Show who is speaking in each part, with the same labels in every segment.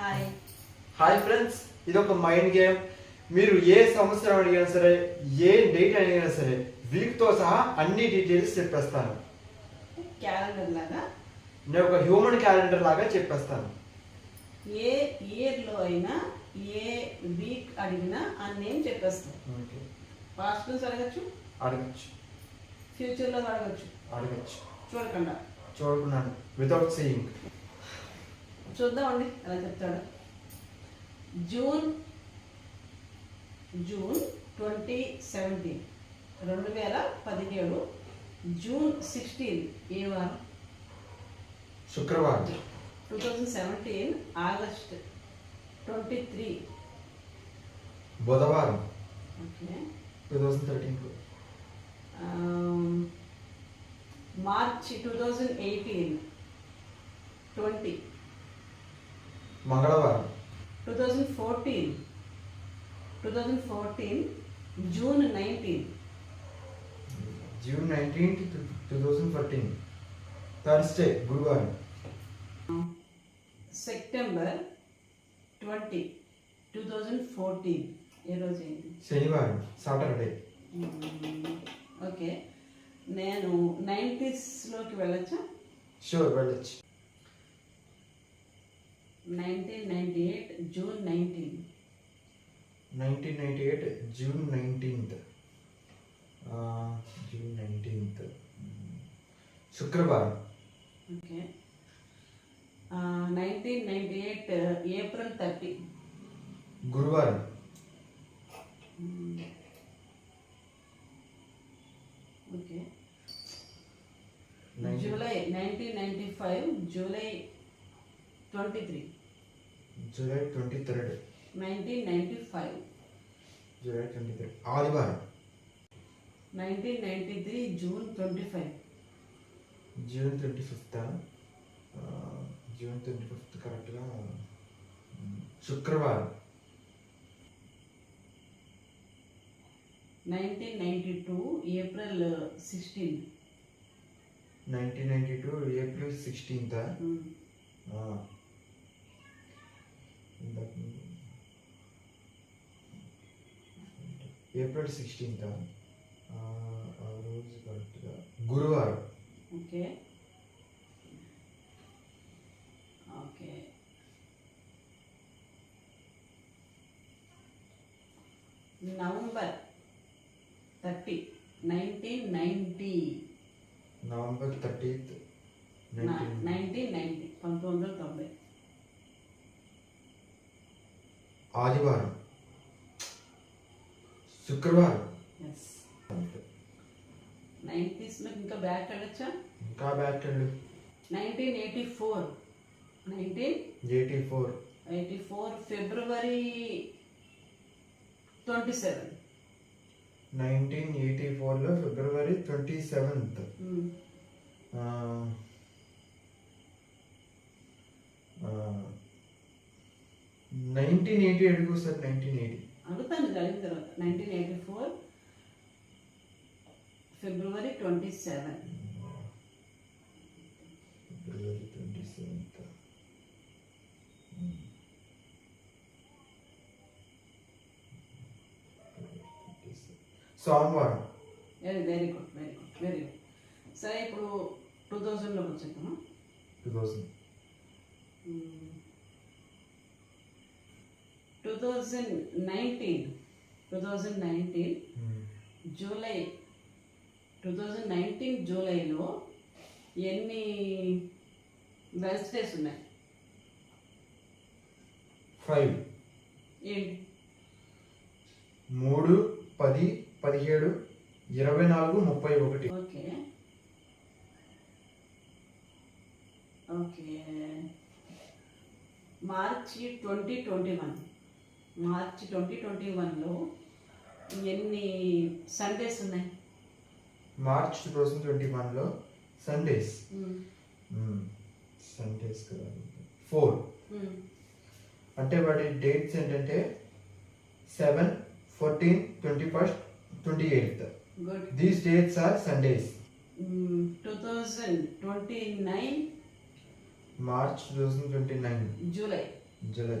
Speaker 1: Hi
Speaker 2: hi friends ఇది ఒక mind game మీరు ఏ సంవత్సరం అడిగినా సరే ఏ డేట్ అడిగినా సరే వీక్తో సహా అన్ని డీటెయిల్స్ చెప్పేస్తాను.
Speaker 1: క్యాలెండర్ లాగా?
Speaker 2: నేను ఒక హ్యూమన్ క్యాలెండర్ లాగా చెప్పేస్తాను.
Speaker 1: ఏ ఇయర్లో అయినా ఏ వీక్ అడిగినా ఆ నేమ్ చెప్పేస్తాం.
Speaker 2: ఓకే
Speaker 1: పాస్ట్ నుంచి అడగచ్చు?
Speaker 2: అడగచ్చు.
Speaker 1: ఫ్యూచర్లో అడగచ్చు?
Speaker 2: అడగచ్చు.
Speaker 1: చూడకుండా?
Speaker 2: చూడుకున్నాను వితౌట్ సీయింగ్
Speaker 1: చూద్దామండి ఎలా చెప్తాడు. జూన్ జూన్ ట్వంటీ సెవెంటీన్ రెండు వేల పదిహేడు జూన్ సిక్స్టీన్ ఏ వారం?
Speaker 2: శుక్రవారం.
Speaker 1: Two thousand seventeen August twenty three.
Speaker 2: బుధవారం.
Speaker 1: Okay.
Speaker 2: Two thousand thirteen
Speaker 1: March two thousand eighteen twenty.
Speaker 2: మంగళవారం.
Speaker 1: Two thousand fourteen. Two thousand fourteen June nineteen.
Speaker 2: June nineteen two thousand fourteen. Thursday గురువారం.
Speaker 1: September twenty two thousand fourteen. ఏ రోజు
Speaker 2: శనివారం Saturday.
Speaker 1: Okay. నేను నైంటీస్లోకి వెళ్ళొచ్చా?
Speaker 2: Sure వెళ్ళొచ్చు.
Speaker 1: Nineteen ninety eight June nineteen
Speaker 2: nineteen ninety eight June nineteenth June nineteenth శుక్రవారం
Speaker 1: okay nineteen ninety eight April twenty three
Speaker 2: July twenty third
Speaker 1: nineteen ninety five
Speaker 2: July twenty third ఆదివారం.
Speaker 1: Nineteen ninety three June twenty five
Speaker 2: June twenty fifth June twenty fifth కరెక్ట్గా శుక్రవారం.
Speaker 1: Nineteen ninety two April sixteen
Speaker 2: nineteen ninety two April sixteenth April sixteenth ఆ రోజు కరెక్ట్గా గురువారం
Speaker 1: okay okay November thirty nineteen ninety
Speaker 2: November thirtieth
Speaker 1: nineteen ninety పంతొమ్మిది వందల తొంభై
Speaker 2: ఆదివారం శుక్రవారం.
Speaker 1: ఎస్ నైంటీస్లో ఇంకా బ్యాక్ వెళ్ళొచ్చా?
Speaker 2: ఇంకా బ్యాక్ వెళ్ళు.
Speaker 1: Nineteen eighty four nineteen
Speaker 2: eighty four.
Speaker 1: Eighty four February twenty seven
Speaker 2: nineteen eighty ఫోర్లో February twenty seventh nineteen eighty అడుగు సార్ నైన్టీన్ ఎయిటీ
Speaker 1: అడుగుతాను కలిగిన తర్వాత nineteen eighty four February twenty seven
Speaker 2: February twenty seventh సోమవారం.
Speaker 1: Very very good very good very good సరే ఇప్పుడు two థౌజండ్లోకి వచ్చేద్దామా?
Speaker 2: Two thousand
Speaker 1: two thousand nineteen two thousand nineteen July two thousand nineteen జూలైలో ఎన్ని Wednesdays ఉన్నాయి?
Speaker 2: ఫైవ్
Speaker 1: ఏంటి?
Speaker 2: మూడు పది పదిహేడు ఇరవై నాలుగు ముప్పై ఒకటి.
Speaker 1: Okay. Okay. March twenty twenty one. March twenty twenty వన్లో ఎన్ని సండేస్ ఉన్నాయి?
Speaker 2: మార్చ్ టూ థౌసండ్ ట్వంటీ వన్లో సండేస్ సండేస్ కదా. ఫోర్ అంటే వాటి డేట్స్ ఏంటంటే seven fourteen twenty first twenty eighth these dates are Sundays
Speaker 1: two thousand twenty nine
Speaker 2: March two thousand twenty nine.
Speaker 1: July
Speaker 2: July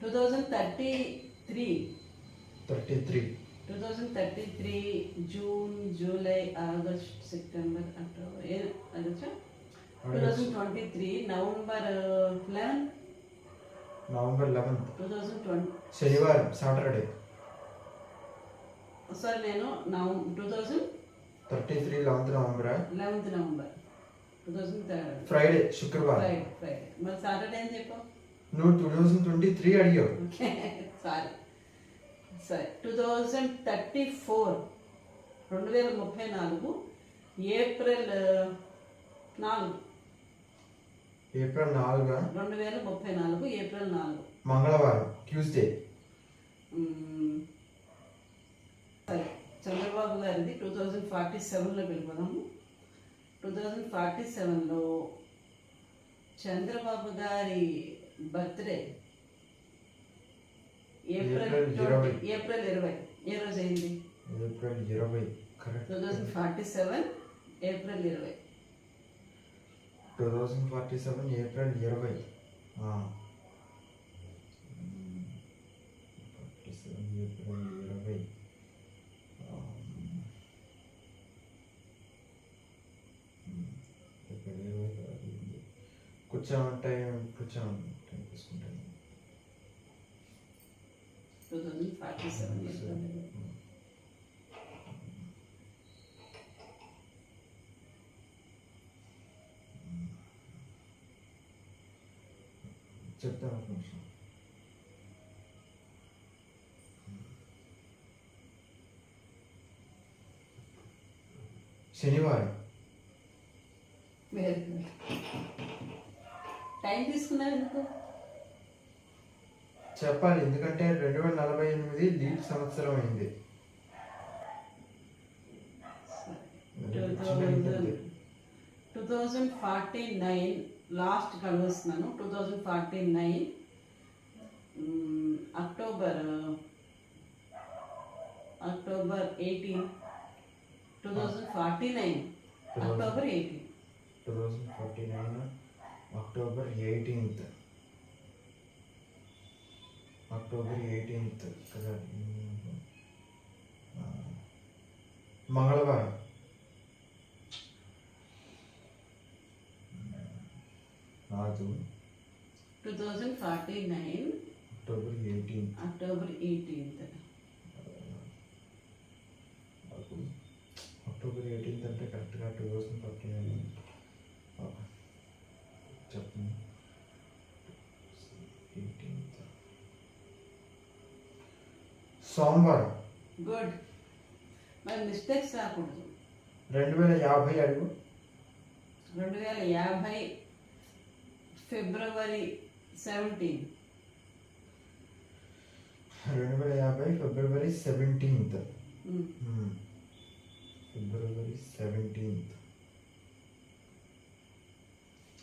Speaker 1: two thousand thirty three
Speaker 2: thirty three
Speaker 1: two thousand thirty three June July August September October A అదొచ్చా? Two thousand twenty three November eleven
Speaker 2: November eleventh
Speaker 1: two thousand twenty
Speaker 2: శనివారం Saturday.
Speaker 1: Sorry నేను నవం two thousand
Speaker 2: thirty three eleventh November
Speaker 1: eleventh November two thousand
Speaker 2: Friday శుక్రవారం.
Speaker 1: Friday Friday మరి Saturday అని చెప్పావు?
Speaker 2: నువ్వు two thousand twenty three అడిగావు
Speaker 1: sorry. సరే two thousand thirty four రెండు వేల ముప్పై నాలుగు ఏప్రిల్ నాలుగు.
Speaker 2: ఏప్రిల్ నాలుగు?
Speaker 1: రెండు వేల ముప్పై నాలుగు ఏప్రిల్ నాలుగు.
Speaker 2: మంగళవారం ట్యూస్డే.
Speaker 1: సరే చంద్రబాబు గారిది టూ థౌజండ్ ఫార్టీ సెవెన్లో వెళ్ళిపోదాము టూ థౌజండ్ ఫార్టీ సెవెన్లో చంద్రబాబు గారి బర్త్డే. ఏప్రిల్
Speaker 2: ఏప్రిల్ ఇరవై.
Speaker 1: ఏ రోజు అయింది?
Speaker 2: ఏప్రిల్ ఇరవై
Speaker 1: two thousand forty seven April ఇరవై.
Speaker 2: Two thousand forty seven April ఇరవై. ఫార్టీ సెవెన్ ఏప్రిల్ ఇరవై ఏప్రిల్ ఇరవై. కూర్చోమంటే కూర్చోమంటే టైం తీసుకుంటాను
Speaker 1: two thousand forty seven April ఇరవై
Speaker 2: చెప్తాను ఒక నిమిషం శనివారం
Speaker 1: వెరీ గుడ్ టైం తీసుకున్నావు ఎందుకు
Speaker 2: చెప్పాలి ఎందుకంటే రెండు వేల నలభై ఎనిమిది లీడ్ సంవత్సరం అయింది
Speaker 1: two thousand forty nine last కలుస్తున్నాను two thousand forty nine October October eighteen two thousand forty nine October eighteen
Speaker 2: two thousand forty nine October eighteenth October eighteenth కదా? మంగళవారం. కాదు
Speaker 1: two thousand forty nine
Speaker 2: October eighteenth
Speaker 1: October eighteenth
Speaker 2: October eighteenth అంటే కరెక్ట్గా two thousand forty nine చెప్పండి eighteenth సోమవారం
Speaker 1: good మరి mistakes రాకూడదు.
Speaker 2: రెండు వేల యాభై అడుగు.
Speaker 1: రెండు వేల యాభై ఫిబ్రవరి సెవెంటీన్
Speaker 2: రెండు వేల యాభై ఫిబ్రవరి సెవెంటీన్త్. ఫిబ్రవరి సెవెంటీన్త్.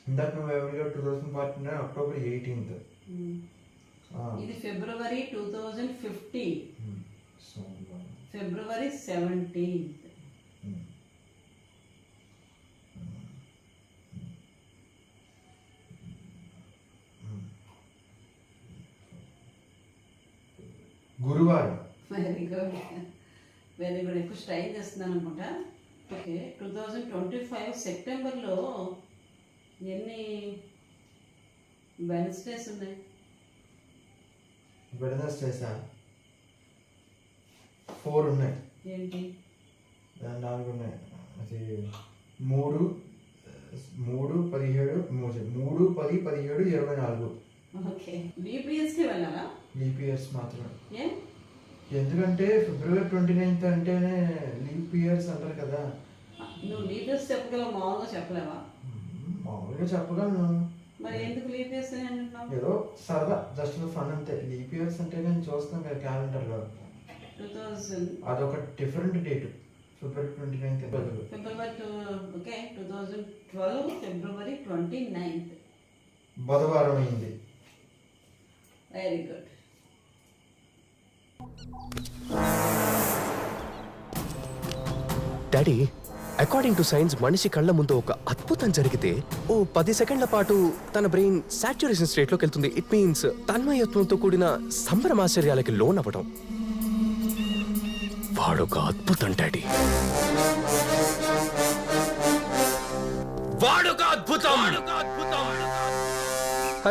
Speaker 2: ఇందాక నువ్వు ఎవరిగా two thousand forty nine October eighteenth
Speaker 1: ఇది ఫిబ్రవరి టూ థౌజండ్ ఫిఫ్టీ
Speaker 2: సోమవారం
Speaker 1: ఫిబ్రవరి సెవెంటీన్త్.
Speaker 2: గురువారం.
Speaker 1: Very good. Very good. ఎక్కువ స్ట్రైన్ చేస్తున్నాను అనుకుంటా. Okay. Two thousand twenty five సెప్టెంబర్లో ఎన్ని వెన్స్డేస్ ఉన్నాయి?
Speaker 2: వెడనస్డేసా ఫోర్ ఉన్నాయి
Speaker 1: ఏంటి?
Speaker 2: నాలుగు ఉన్నాయి అది మూడు మూడు పదిహేడు మూడు మూడు పది పదిహేడు ఇరవై నాలుగు. లీప్ ఇయర్స్ మాత్రమే.
Speaker 1: ఏ?
Speaker 2: ఎందుకంటే ఫిబ్రవరి ట్వంటీ నైన్త్ అంటేనే లీప్ ఇయర్స్ అంటారు కదా.
Speaker 1: నువ్వు డీటెయిల్స్ చెప్పగలవు మామూలుగా చెప్పలేవా?
Speaker 2: మామూలుగా చెప్పగలను
Speaker 1: మరి ఎందుకు లీప్ లీప్ ఇయర్స్
Speaker 2: ఏదో సరదా జస్ట్ ఫన్ అంతే. లీప్ ఇయర్స్ అంటే నేను చూస్తాను కదా క్యాలెండర్లో. అదొక different date February twenty ninth
Speaker 1: February two okay two thousand twelve February twenty ninth
Speaker 2: బుధవారం అయింది.
Speaker 1: Very good
Speaker 3: daddy according to science మనిషి కళ్ళ ముందు ఒక అద్భుతం జరిగితే ఓ పది సెకండ్ల పాటు తన బ్రెయిన్ సాచురేషన్ స్టేట్లోకి వెళ్తుంది. ఇట్ మీన్స్ తన్మయత్వంతో కూడిన సంభ్రమాశ్చర్యాలకి లోన్ అవ్వడం వాడొక అద్భుతం డాడీ. వాడొక అద్భుతం.